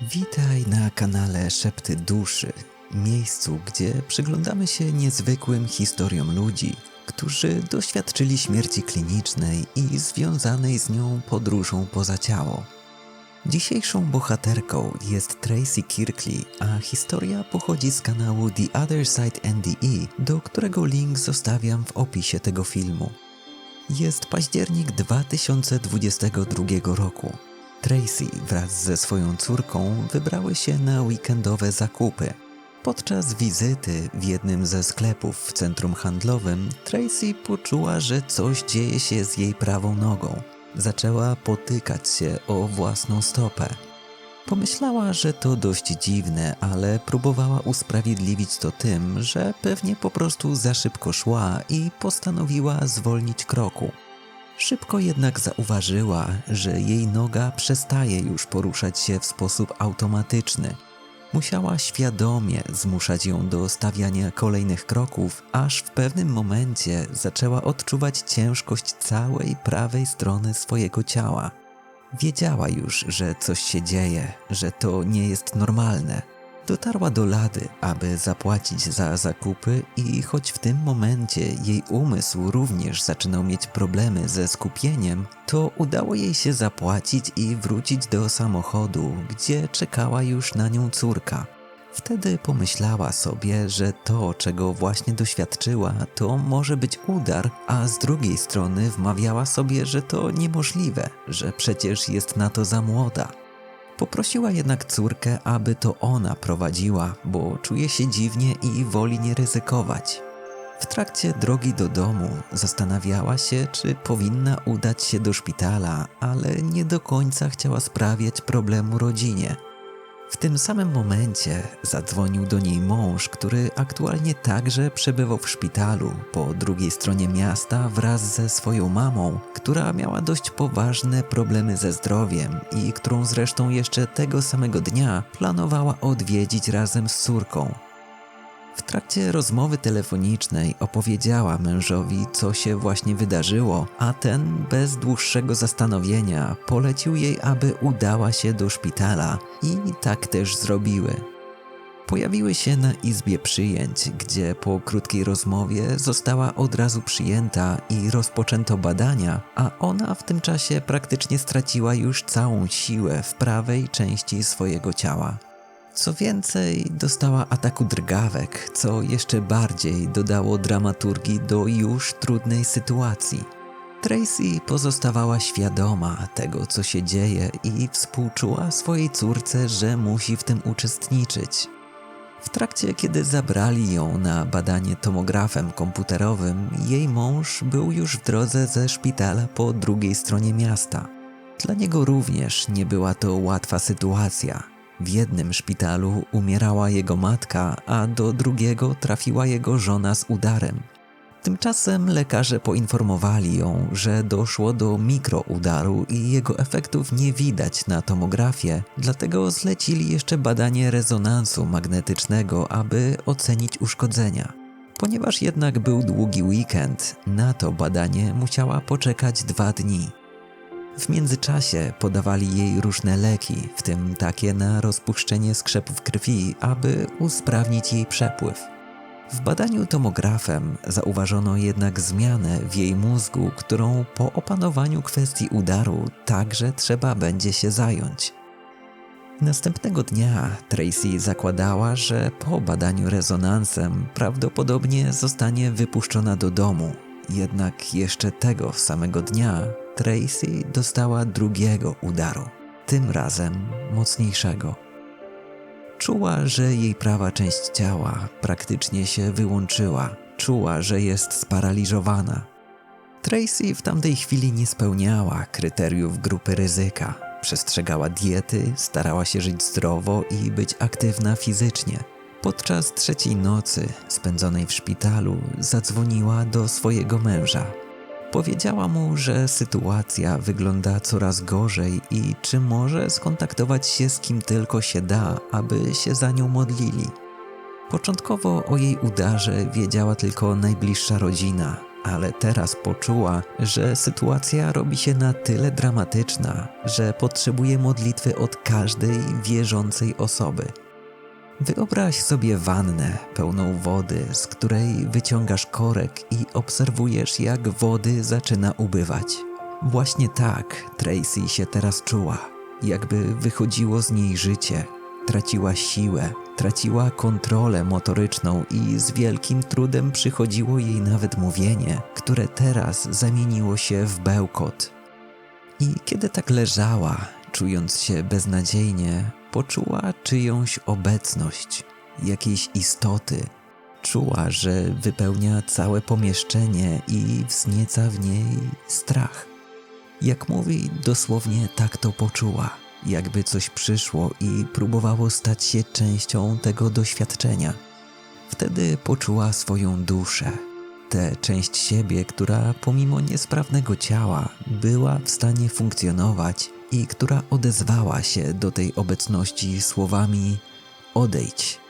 Witaj na kanale Szepty Duszy, miejscu, gdzie przyglądamy się niezwykłym historiom ludzi, którzy doświadczyli śmierci klinicznej i związanej z nią podróżą poza ciało. Dzisiejszą bohaterką jest Tracy Kirkley, a historia pochodzi z kanału The Other Side NDE, do którego link zostawiam w opisie tego filmu. Jest październik 2022 roku. Tracy wraz ze swoją córką wybrały się na weekendowe zakupy. Podczas wizyty w jednym ze sklepów w centrum handlowym, Tracy poczuła, że coś dzieje się z jej prawą nogą. Zaczęła potykać się o własną stopę. Pomyślała, że to dość dziwne, ale próbowała usprawiedliwić to tym, że pewnie po prostu za szybko szła i postanowiła zwolnić kroku. Szybko jednak zauważyła, że jej noga przestaje już poruszać się w sposób automatyczny. Musiała świadomie zmuszać ją do stawiania kolejnych kroków, aż w pewnym momencie zaczęła odczuwać ciężkość całej prawej strony swojego ciała. Wiedziała już, że coś się dzieje, że to nie jest normalne. Dotarła do lady, aby zapłacić za zakupy, i choć w tym momencie jej umysł również zaczynał mieć problemy ze skupieniem, to udało jej się zapłacić i wrócić do samochodu, gdzie czekała już na nią córka. Wtedy pomyślała sobie, że to, czego właśnie doświadczyła, to może być udar, a z drugiej strony wmawiała sobie, że to niemożliwe, że przecież jest na to za młoda. Poprosiła jednak córkę, aby to ona prowadziła, bo czuje się dziwnie i woli nie ryzykować. W trakcie drogi do domu zastanawiała się, czy powinna udać się do szpitala, ale nie do końca chciała sprawiać problemu rodzinie. W tym samym momencie zadzwonił do niej mąż, który aktualnie także przebywał w szpitalu po drugiej stronie miasta wraz ze swoją mamą, która miała dość poważne problemy ze zdrowiem i którą zresztą jeszcze tego samego dnia planowała odwiedzić razem z córką. W trakcie rozmowy telefonicznej opowiedziała mężowi, co się właśnie wydarzyło, a ten bez dłuższego zastanowienia polecił jej, aby udała się do szpitala i tak też zrobiły. Pojawiły się na izbie przyjęć, gdzie po krótkiej rozmowie została od razu przyjęta i rozpoczęto badania, a ona w tym czasie praktycznie straciła już całą siłę w prawej części swojego ciała. Co więcej, dostała ataku drgawek, co jeszcze bardziej dodało dramaturgii do już trudnej sytuacji. Tracy pozostawała świadoma tego, co się dzieje i współczuła swojej córce, że musi w tym uczestniczyć. W trakcie, kiedy zabrali ją na badanie tomografem komputerowym, jej mąż był już w drodze ze szpitala po drugiej stronie miasta. Dla niego również nie była to łatwa sytuacja. W jednym szpitalu umierała jego matka, a do drugiego trafiła jego żona z udarem. Tymczasem lekarze poinformowali ją, że doszło do mikroudaru i jego efektów nie widać na tomografie, dlatego zlecili jeszcze badanie rezonansu magnetycznego, aby ocenić uszkodzenia. Ponieważ jednak był długi weekend, na to badanie musiała poczekać dwa dni. W międzyczasie podawali jej różne leki, w tym takie na rozpuszczenie skrzepów krwi, aby usprawnić jej przepływ. W badaniu tomografem zauważono jednak zmianę w jej mózgu, którą po opanowaniu kwestii udaru także trzeba będzie się zająć. Następnego dnia Tracy zakładała, że po badaniu rezonansem prawdopodobnie zostanie wypuszczona do domu. Jednak jeszcze tego samego dnia Tracy dostała drugiego udaru, tym razem mocniejszego. Czuła, że jej prawa część ciała praktycznie się wyłączyła. Czuła, że jest sparaliżowana. Tracy w tamtej chwili nie spełniała kryteriów grupy ryzyka. Przestrzegała diety, starała się żyć zdrowo i być aktywna fizycznie. Podczas trzeciej nocy, spędzonej w szpitalu, zadzwoniła do swojego męża. Powiedziała mu, że sytuacja wygląda coraz gorzej i czy może skontaktować się z kim tylko się da, aby się za nią modlili. Początkowo o jej udarze wiedziała tylko najbliższa rodzina. ale teraz poczuła, że sytuacja robi się na tyle dramatyczna, że potrzebuje modlitwy od każdej wierzącej osoby. Wyobraź sobie wannę pełną wody, z której wyciągasz korek i obserwujesz, jak wody zaczyna ubywać. Właśnie tak Tracy się teraz czuła, jakby wychodziło z niej życie, traciła siłę, traciła kontrolę motoryczną i z wielkim trudem przychodziło jej nawet mówienie, które teraz zamieniło się w bełkot. I kiedy tak leżała, czując się beznadziejnie, poczuła czyjąś obecność, jakiejś istoty. Czuła, że wypełnia całe pomieszczenie i wznieca w niej strach. Jak mówi, dosłownie tak to poczuła, jakby coś przyszło i próbowało stać się częścią tego doświadczenia. Wtedy poczuła swoją duszę, tę część siebie, która pomimo niesprawnego ciała była w stanie funkcjonować i która odezwała się do tej obecności słowami: Odejdź,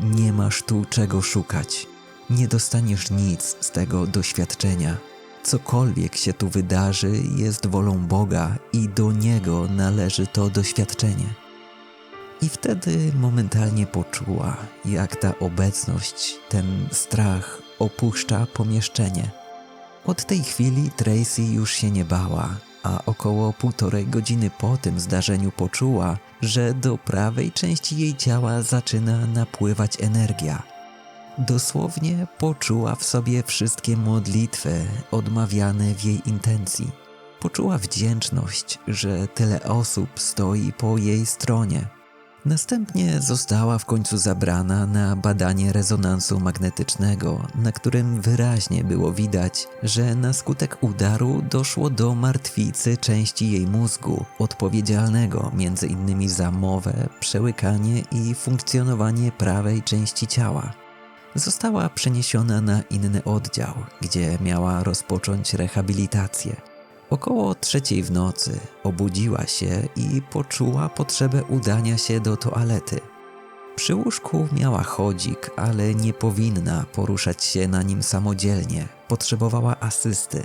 nie masz tu czego szukać, nie dostaniesz nic z tego doświadczenia. Cokolwiek się tu wydarzy, jest wolą Boga i do Niego należy to doświadczenie. I wtedy momentalnie poczuła, jak ta obecność, ten strach opuszcza pomieszczenie. Od tej chwili Tracy już się nie bała, a około półtorej godziny po tym zdarzeniu poczuła, że do prawej części jej ciała zaczyna napływać energia. Dosłownie poczuła w sobie wszystkie modlitwy odmawiane w jej intencji. Poczuła wdzięczność, że tyle osób stoi po jej stronie. Następnie została w końcu zabrana na badanie rezonansu magnetycznego, na którym wyraźnie było widać, że na skutek udaru doszło do martwicy części jej mózgu, odpowiedzialnego m.in. za mowę, przełykanie i funkcjonowanie prawej części ciała. Została przeniesiona na inny oddział, gdzie miała rozpocząć rehabilitację. Około trzeciej w nocy obudziła się i poczuła potrzebę udania się do toalety. Przy łóżku miała chodzik, ale nie powinna poruszać się na nim samodzielnie, potrzebowała asysty.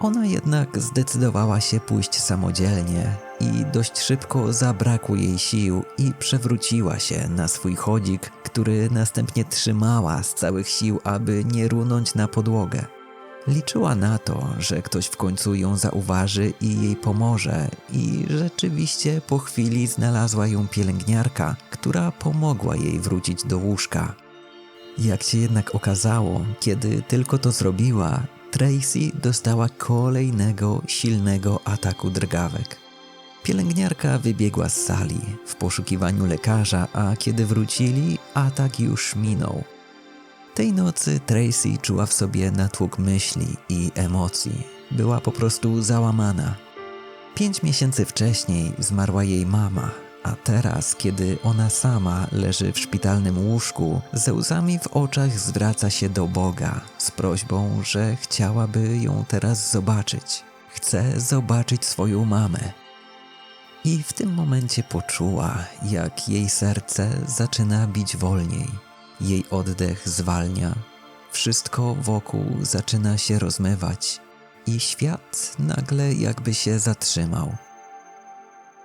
Ona jednak zdecydowała się pójść samodzielnie i dość szybko zabrakło jej sił i przewróciła się na swój chodzik, który następnie trzymała z całych sił, aby nie runąć na podłogę. Liczyła na to, że ktoś w końcu ją zauważy i jej pomoże, i rzeczywiście po chwili znalazła ją pielęgniarka, która pomogła jej wrócić do łóżka. Jak się jednak okazało, kiedy tylko to zrobiła, Tracy dostała kolejnego silnego ataku drgawek. Pielęgniarka wybiegła z sali w poszukiwaniu lekarza, a kiedy wrócili, atak już minął. Tej nocy Tracy czuła w sobie natłok myśli i emocji. Była po prostu załamana. Pięć miesięcy wcześniej zmarła jej mama, a teraz, kiedy ona sama leży w szpitalnym łóżku, ze łzami w oczach zwraca się do Boga z prośbą, że chciałaby ją teraz zobaczyć. Chce zobaczyć swoją mamę. I w tym momencie poczuła, jak jej serce zaczyna bić wolniej jej oddech zwalnia, wszystko wokół zaczyna się rozmywać i świat nagle jakby się zatrzymał.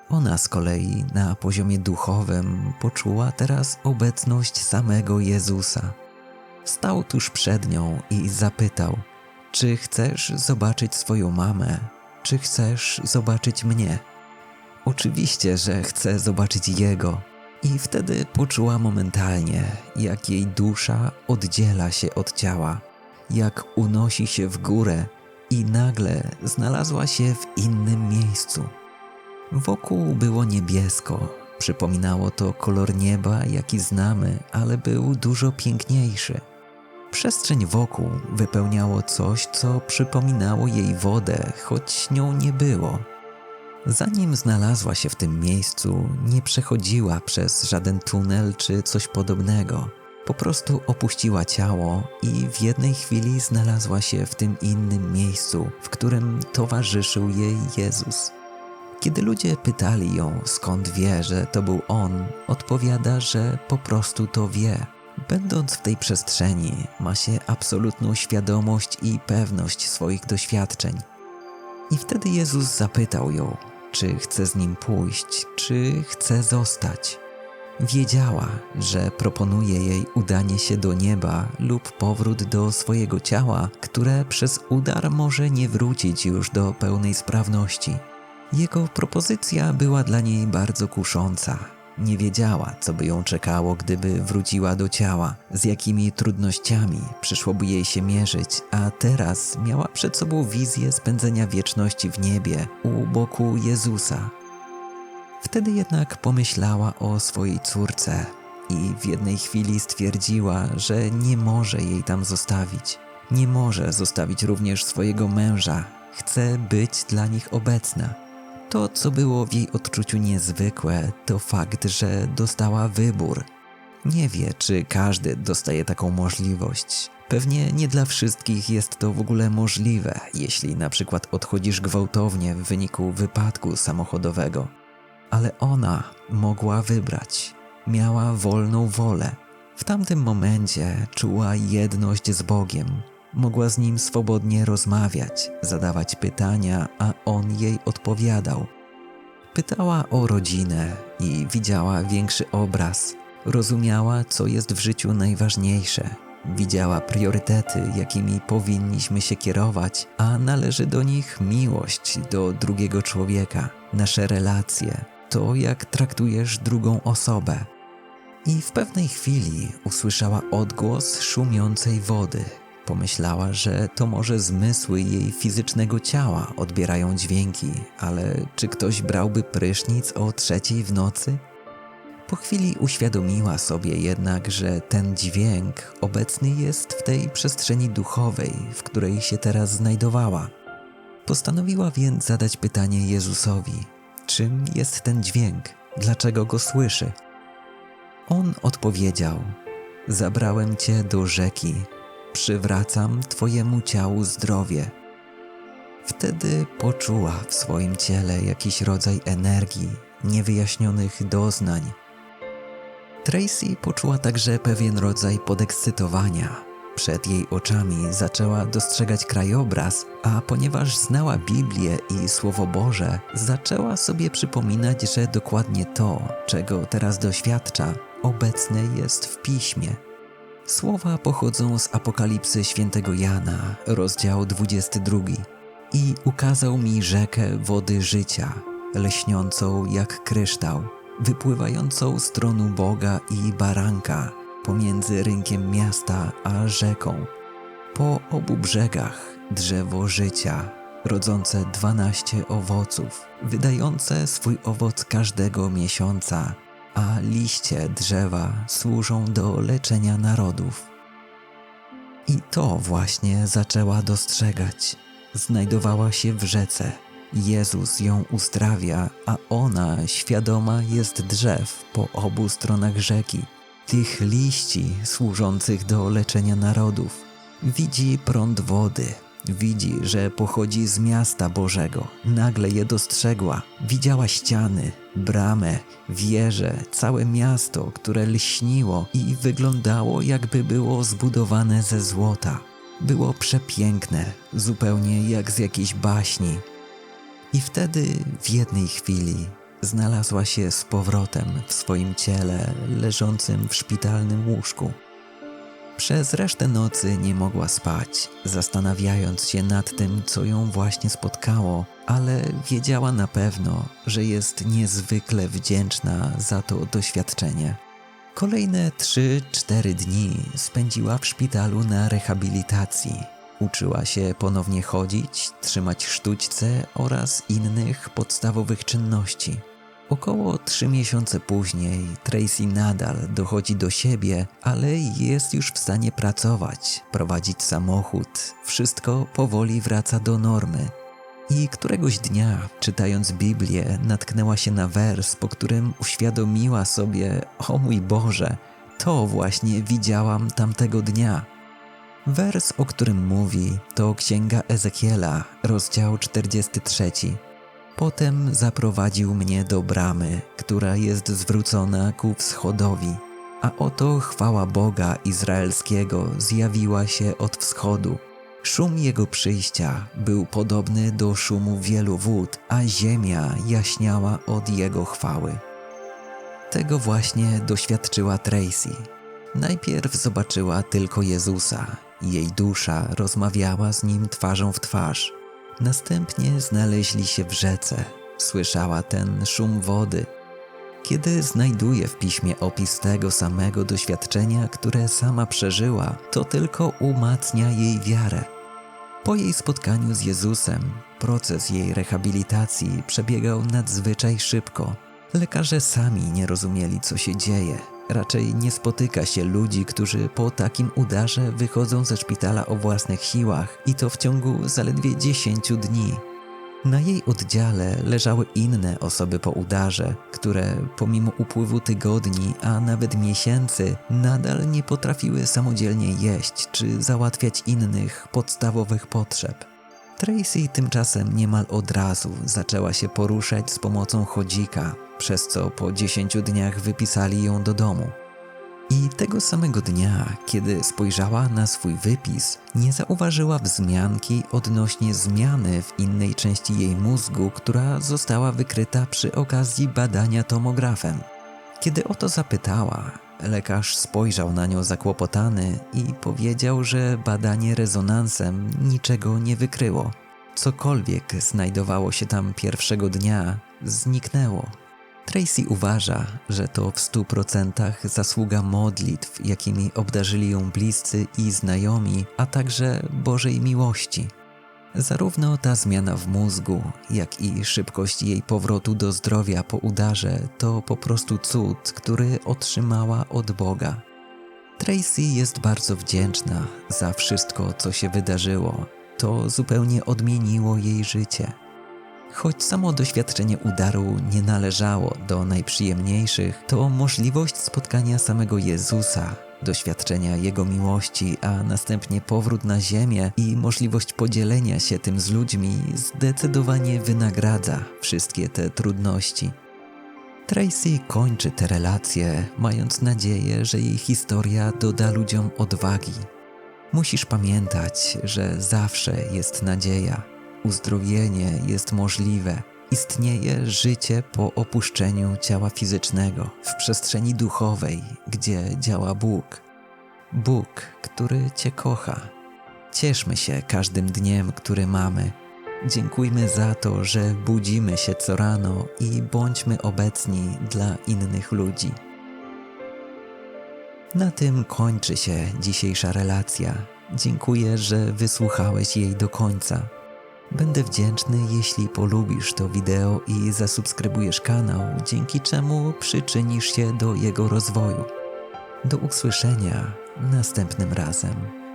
Ona z kolei na poziomie duchowym poczuła teraz obecność samego Jezusa. Stał tuż przed nią i zapytał: Czy chcesz zobaczyć swoją mamę? Czy chcesz zobaczyć mnie? Oczywiście, że chcę zobaczyć Jego i wtedy poczuła momentalnie, jak jej dusza oddziela się od ciała, jak unosi się w górę i nagle znalazła się w innym miejscu. Wokół było niebiesko, przypominało to kolor nieba, jaki znamy, ale był dużo piękniejszy. Przestrzeń wokół wypełniało coś, co przypominało jej wodę, choć nią nie było. Zanim znalazła się w tym miejscu, nie przechodziła przez żaden tunel czy coś podobnego. Po prostu opuściła ciało i w jednej chwili znalazła się w tym innym miejscu, w którym towarzyszył jej Jezus. Kiedy ludzie pytali ją, skąd wie, że to był on, odpowiada, że po prostu to wie. Będąc w tej przestrzeni, ma się absolutną świadomość i pewność swoich doświadczeń. I wtedy Jezus zapytał ją, czy chce z nim pójść, czy chce zostać. Wiedziała, że proponuje jej udanie się do nieba lub powrót do swojego ciała, które przez udar może nie wrócić już do pełnej sprawności. Jego propozycja była dla niej bardzo kusząca. Nie wiedziała, co by ją czekało, gdyby wróciła do ciała, z jakimi trudnościami przyszłoby jej się mierzyć, a teraz miała przed sobą wizję spędzenia wieczności w niebie u boku Jezusa. Wtedy jednak pomyślała o swojej córce i w jednej chwili stwierdziła, że nie może jej tam zostawić. Nie może zostawić również swojego męża, chce być dla nich obecna. To, co było w jej odczuciu niezwykłe, to fakt, że dostała wybór. Nie wie, czy każdy dostaje taką możliwość. Pewnie nie dla wszystkich jest to w ogóle możliwe, jeśli na przykład odchodzisz gwałtownie w wyniku wypadku samochodowego. Ale ona mogła wybrać. Miała wolną wolę. W tamtym momencie czuła jedność z Bogiem. Mogła z nim swobodnie rozmawiać, zadawać pytania, a on jej odpowiadał. Pytała o rodzinę i widziała większy obraz. Rozumiała, co jest w życiu najważniejsze. Widziała priorytety, jakimi powinniśmy się kierować, a należy do nich miłość do drugiego człowieka, nasze relacje, to jak traktujesz drugą osobę. I w pewnej chwili usłyszała odgłos szumiącej wody. Pomyślała, że to może zmysły jej fizycznego ciała odbierają dźwięki, ale czy ktoś brałby prysznic o trzeciej w nocy? Po chwili uświadomiła sobie jednak, że ten dźwięk obecny jest w tej przestrzeni duchowej, w której się teraz znajdowała. Postanowiła więc zadać pytanie Jezusowi: czym jest ten dźwięk? Dlaczego go słyszy? On odpowiedział: Zabrałem cię do rzeki, przywracam twojemu ciału zdrowie. Wtedy poczuła w swoim ciele jakiś rodzaj energii, niewyjaśnionych doznań. Tracy poczuła także pewien rodzaj podekscytowania. Przed jej oczami zaczęła dostrzegać krajobraz, a ponieważ znała Biblię i Słowo Boże, zaczęła sobie przypominać, że dokładnie to, czego teraz doświadcza, obecne jest w Piśmie. Słowa pochodzą z Apokalipsy świętego Jana, rozdział 22. I ukazał mi rzekę wody życia, leśniącą jak kryształ, wypływającą z tronu Boga i baranka, pomiędzy rynkiem miasta a rzeką. Po obu brzegach drzewo życia, rodzące dwanaście owoców, wydające swój owoc każdego miesiąca, a liście drzewa służą do leczenia narodów. I to właśnie zaczęła dostrzegać. Znajdowała się w rzece. Jezus ją uzdrawia, a ona świadoma jest drzew po obu stronach rzeki, tych liści służących do leczenia narodów. Widzi prąd wody, Widzi, że pochodzi z miasta Bożego. Nagle je dostrzegła. Widziała ściany, bramę, wieże, całe miasto, które lśniło i wyglądało, jakby było zbudowane ze złota. Było przepiękne, zupełnie jak z jakiejś baśni. I wtedy w jednej chwili znalazła się z powrotem w swoim ciele, leżącym w szpitalnym łóżku. Przez resztę nocy nie mogła spać, zastanawiając się nad tym, co ją właśnie spotkało, ale wiedziała na pewno, że jest niezwykle wdzięczna za to doświadczenie. Kolejne 3-4 dni spędziła w szpitalu na rehabilitacji. Uczyła się ponownie chodzić, trzymać sztućce oraz innych podstawowych czynności. Około trzy miesiące później Tracy nadal dochodzi do siebie, ale jest już w stanie pracować, prowadzić samochód. Wszystko powoli wraca do normy. I któregoś dnia, czytając Biblię, natknęła się na wers, po którym uświadomiła sobie: O mój Boże, to właśnie widziałam tamtego dnia. Wers, o którym mówi, to Księga Ezekiela, rozdział 43. Potem zaprowadził mnie do bramy, która jest zwrócona ku wschodowi. A oto chwała Boga Izraelskiego zjawiła się od wschodu. Szum jego przyjścia był podobny do szumu wielu wód, a ziemia jaśniała od jego chwały. Tego właśnie doświadczyła Tracy. Najpierw zobaczyła tylko Jezusa. Jej dusza rozmawiała z nim twarzą w twarz. Następnie znaleźli się w rzece. Słyszała ten szum wody. Kiedy znajduje w piśmie opis tego samego doświadczenia, które sama przeżyła, to tylko umacnia jej wiarę. Po jej spotkaniu z Jezusem, proces jej rehabilitacji przebiegał nadzwyczaj szybko. Lekarze sami nie rozumieli, co się dzieje. Raczej nie spotyka się ludzi, którzy po takim udarze wychodzą ze szpitala o własnych siłach i to w ciągu zaledwie 10 dni. Na jej oddziale leżały inne osoby po udarze, które pomimo upływu tygodni, a nawet miesięcy, nadal nie potrafiły samodzielnie jeść czy załatwiać innych podstawowych potrzeb. Tracy tymczasem niemal od razu zaczęła się poruszać z pomocą chodzika, przez co po 10 dniach wypisali ją do domu. I tego samego dnia, kiedy spojrzała na swój wypis, nie zauważyła wzmianki odnośnie zmiany w innej części jej mózgu, która została wykryta przy okazji badania tomografem. Kiedy o to zapytała, lekarz spojrzał na nią zakłopotany i powiedział, że badanie rezonansem niczego nie wykryło. Cokolwiek znajdowało się tam pierwszego dnia, zniknęło. Tracy uważa, że to w stu procentach zasługa modlitw, jakimi obdarzyli ją bliscy i znajomi, a także Bożej miłości. Zarówno ta zmiana w mózgu, jak i szybkość jej powrotu do zdrowia po udarze to po prostu cud, który otrzymała od Boga. Tracy jest bardzo wdzięczna za wszystko, co się wydarzyło. To zupełnie odmieniło jej życie. Choć samo doświadczenie udaru nie należało do najprzyjemniejszych, to możliwość spotkania samego Jezusa, doświadczenia Jego miłości, a następnie powrót na ziemię i możliwość podzielenia się tym z ludźmi zdecydowanie wynagradza wszystkie te trudności. Tracy kończy te relacje, mając nadzieję, że jej historia doda ludziom odwagi. Musisz pamiętać, że zawsze jest nadzieja uzdrowienie jest możliwe. Istnieje życie po opuszczeniu ciała fizycznego w przestrzeni duchowej, gdzie działa Bóg. Bóg, który Cię kocha. Cieszmy się każdym dniem, który mamy. Dziękujmy za to, że budzimy się co rano i bądźmy obecni dla innych ludzi. Na tym kończy się dzisiejsza relacja. Dziękuję, że wysłuchałeś jej do końca. Będę wdzięczny, jeśli polubisz to wideo i zasubskrybujesz kanał, dzięki czemu przyczynisz się do jego rozwoju. Do usłyszenia następnym razem.